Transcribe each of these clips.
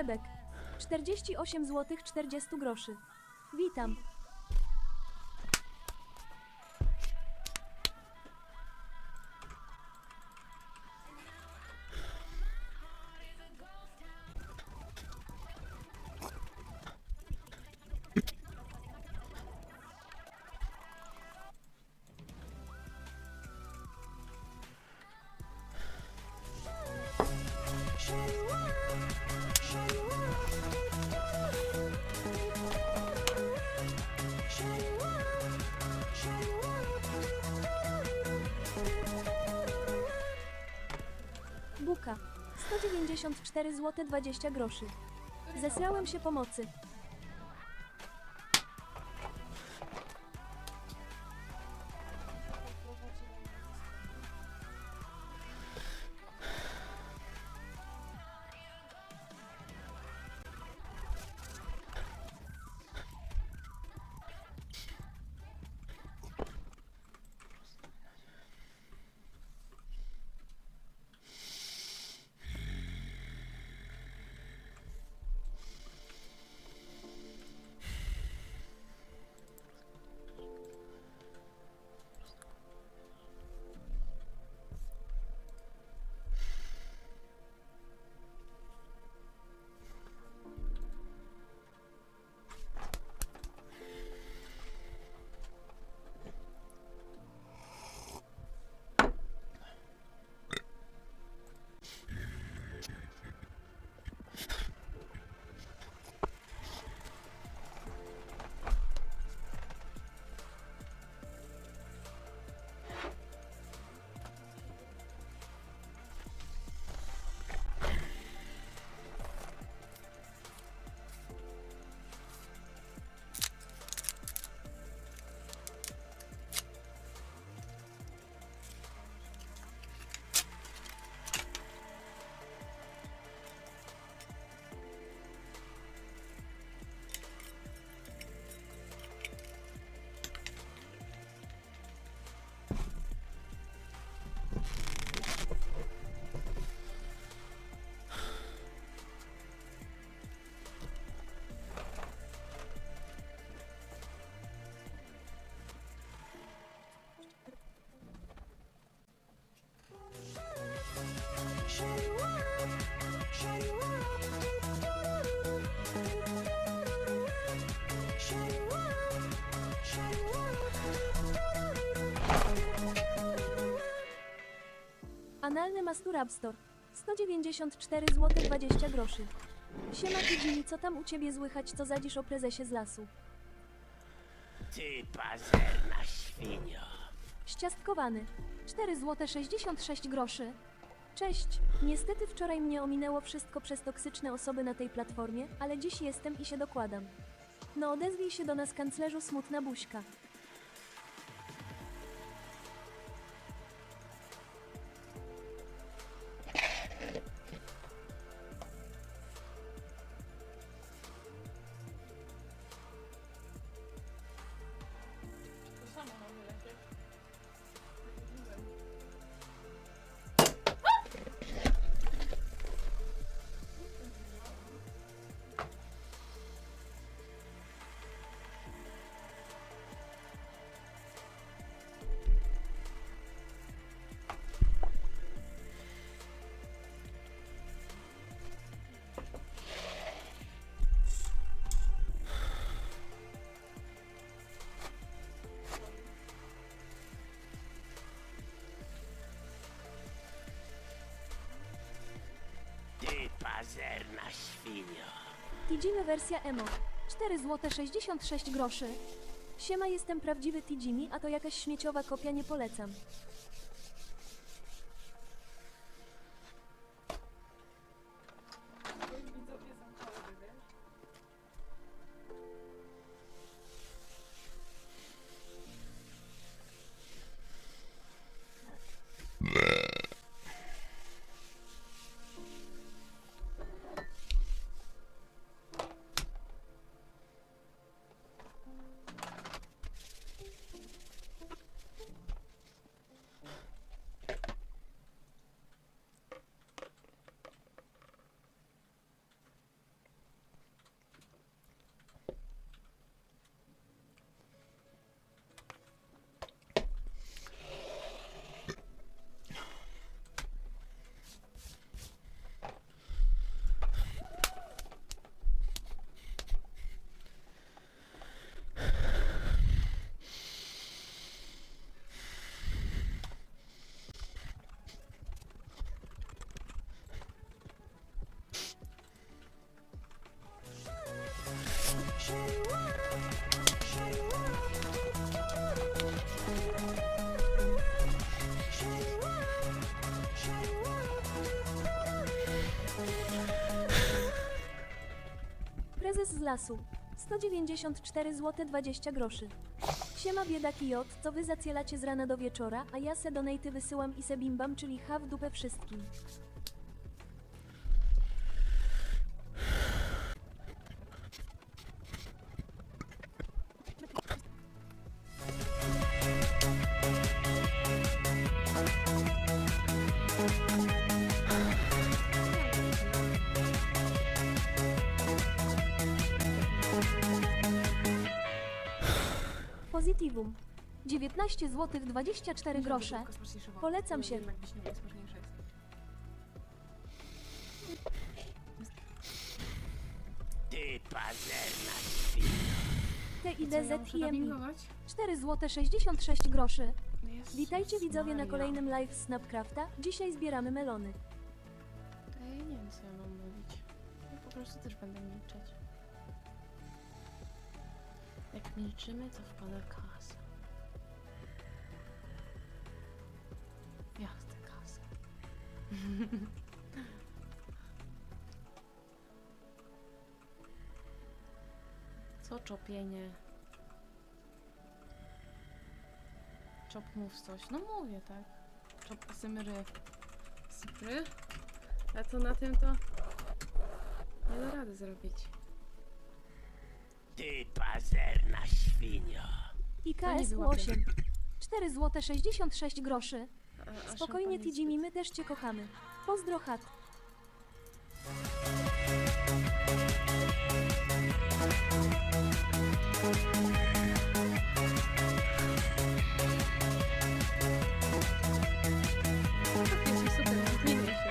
Chlebek. 48 zł 40 groszy. Witam. 194 zł 20 groszy. Zesrałem się pomocy. Analny Masturabstor. 194 zł 20 groszy. Siema Kidzi, co tam u ciebie słychać, co zadzisz o prezesie z lasu? Ty pazerna świnio. Ściastkowany. 4 zł 66 groszy. Cześć. Niestety wczoraj mnie ominęło wszystko przez toksyczne osoby na tej platformie, ale dziś jestem i się dokładam. No odezwij się do nas kanclerzu smutna buźka. Pazerna świnio. Tidzimy wersja emo. 4 zł 66 groszy. Siema jestem prawdziwy Tidzimi, a to jakaś śmieciowa kopia nie polecam. Lasu. 194 zł 20 groszy. Siema biedaki J, co wy zacielacie z rana do wieczora, a ja se donaty wysyłam i se bimbam, czyli ha w dupę wszystkim. Positivum. 19 zł 24 grosze. Polecam się. Ty pazerna dubbingować? 4 zł 66 groszy. Witajcie widzowie na kolejnym live z Snapcrafta. Dzisiaj zbieramy melony. To ja nie wiem co ja mam mówić. Ja po prostu też będę milczeć. Jak milczymy, to wpada kasa. Ja chcę kasę. Co czopienie? Czop mów coś. No mówię, tak. Czop symry. Sypry? A to na tym to nie da rady zrobić. Ty pazerna świnio. IKS była 8. 4 zł 66 groszy. A, a Spokojnie szampan jest Tidzimi, my też cię kochamy. Pozdro chat. Wiecie, super, zmienię się.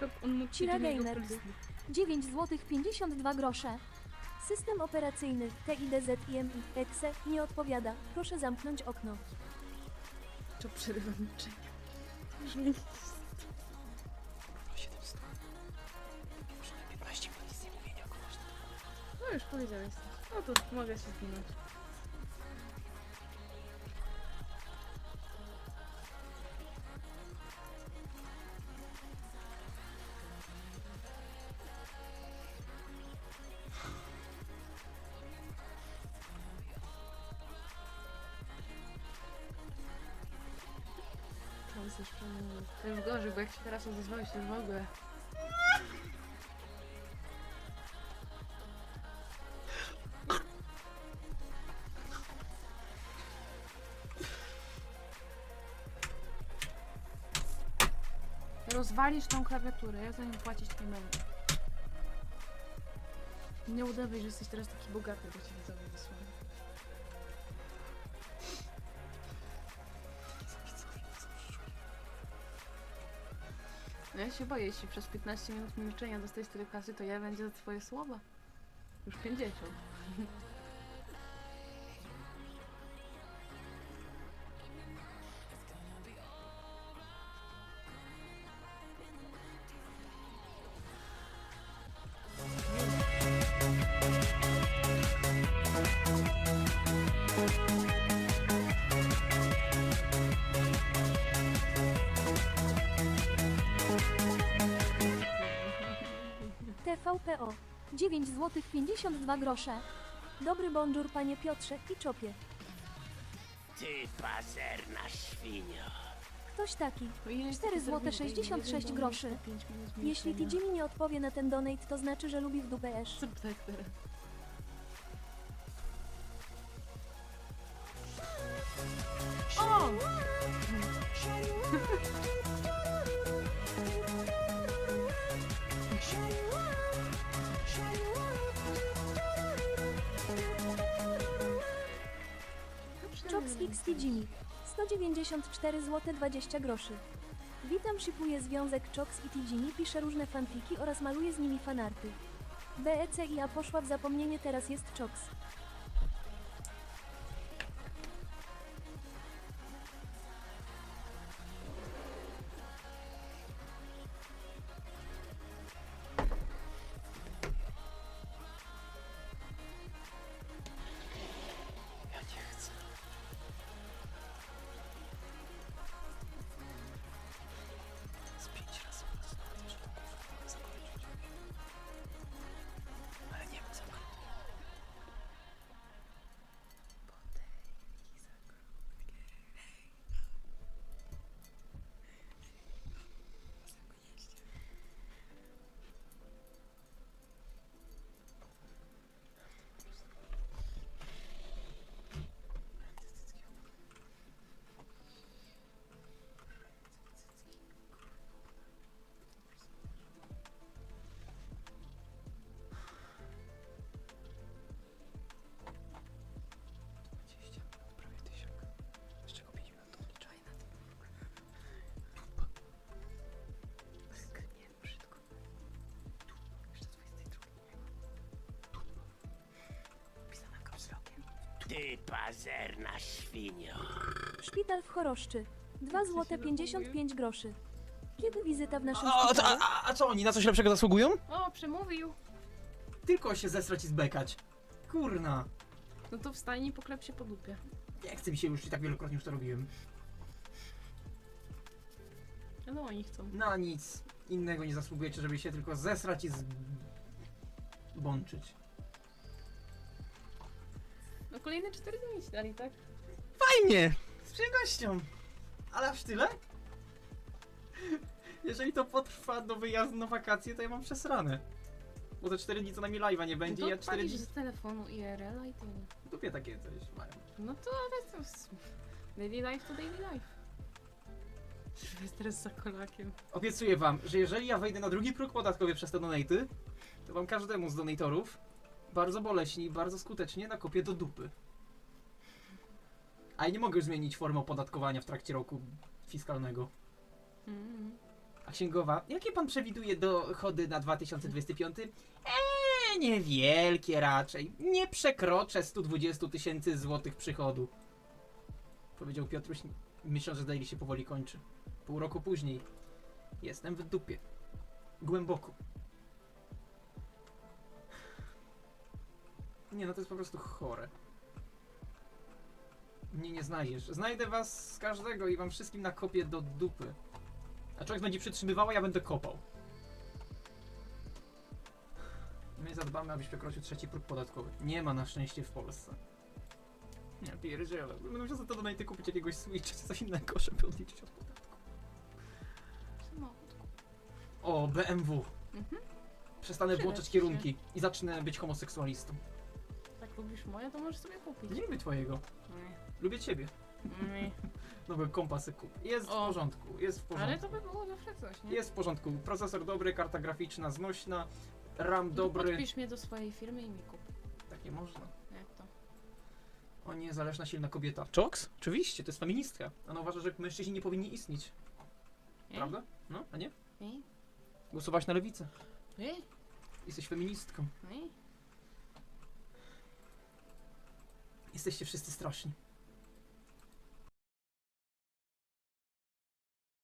Czop, on mógł Cira Gamer. polsku. 9 zł 52 grosze. System operacyjny TIDZIMI EXE nie odpowiada. Proszę zamknąć okno. Czop przerywa milczenie. To już mnie 700. Muszę na 15 minut nic nie mówienia o kogoś. No już powiedziałeś. No to mogę się zginąć. Już gorzej, bo jak się teraz odezwałeś, to już w ogóle... Rozwalisz tą klawiaturę, ja za nią płacić nie będę. Nie udawaj, że jesteś teraz taki bogaty, bo ci widzowie wysłali. Ja się boję, jeśli przez 15 minut milczenia dostajesz tyle kasy, to ja będzie za twoje słowa. Już 50. 9 zł 52 grosze. Dobry bonjour panie Piotrze i czopie. Ty pazerna świnio. Ktoś taki. No ile 4 ty zł zrobiłeś? 66 Jeden groszy. Jeśli. Tidzimi nie odpowie na ten donate, to znaczy, że lubi w dupę esz. Tak teraz. Tidzimi 194 zł 20 groszy. Witam, szykuję związek Chops i Tidzimi, piszę różne fanfiki oraz maluję z nimi fanarty. BECIA poszła w zapomnienie, teraz jest Chops. Ty pazerna świnio. Szpital w Choroszczy. 2 Jak się złote się 55 groszy. Kiedy wizyta w naszym A, a, szpitalu? a, a co oni na coś lepszego zasługują? O, przemówił. Tylko się zesrać i zbekać. Kurna. No to wstań i poklep się po dupie. Nie chce mi się już i tak wielokrotnie już to robiłem. No oni chcą. Na nic innego nie zasługujecie, żeby się tylko zesrać i zbączyć. No kolejne 4 dni ci dali, tak? Fajnie! Z przyjemnością. Ale aż tyle? Jeżeli to potrwa do wyjazdu na wakacje, to ja mam przesrane. Bo te 4 dni co najmniej live'a nie będzie, no ja to 4 palisz dni z telefonu IRL i tyle. w dupie takie coś mają. No to ale to. Daily life to daily life. Stres za kolakiem. Obiecuję wam, że jeżeli ja wejdę na drugi próg podatkowy przez te donaty, to wam każdemu z donatorów bardzo boleśnie i bardzo skutecznie nakopię do dupy. A ja nie mogę już zmienić formy opodatkowania w trakcie roku fiskalnego. Mm. A księgowa, jakie pan przewiduje dochody na 2025? Eee, niewielkie raczej. Nie przekroczę 120 tysięcy złotych przychodu. Powiedział Piotruś, myśląc, że daily się powoli kończy. Pół roku później. Jestem w dupie. Głęboko. Nie no, to jest po prostu chore. Mnie nie znajdziesz. Znajdę was z każdego i wam wszystkim nakopię do dupy. A człowiek będzie przytrzymywał, a ja będę kopał. My zadbamy, abyś przekroczył trzeci próg podatkowy. Nie ma na szczęście w Polsce. Nie, pierdziele. Będę musiał za to donate kupić jakiegoś Switcha czy coś innego, żeby odliczyć od podatku. Samochód. O, BMW. Mhm. Przestanę włączać ci się. kierunki i zacznę być homoseksualistą. Lubisz moje, to możesz sobie kupić. Nie lubię twojego. Nie. Lubię ciebie. Nie. Nowy kompasy kup. Jest w O. porządku, jest w porządku. Ale to by było zawsze coś, nie? Jest w porządku. Procesor dobry, karta graficzna znośna, RAM dobry. Podpisz mnie do swojej firmy i mi kup. Tak nie można. Jak to? O nie, zależna silna kobieta. Czoks? Oczywiście, to jest feministka. Ona uważa, że mężczyźni nie powinni istnieć. Ej? Prawda? No, a nie? Ej? Głosować na lewicę. Ej? Jesteś feministką. Ej? Jesteście wszyscy straszni.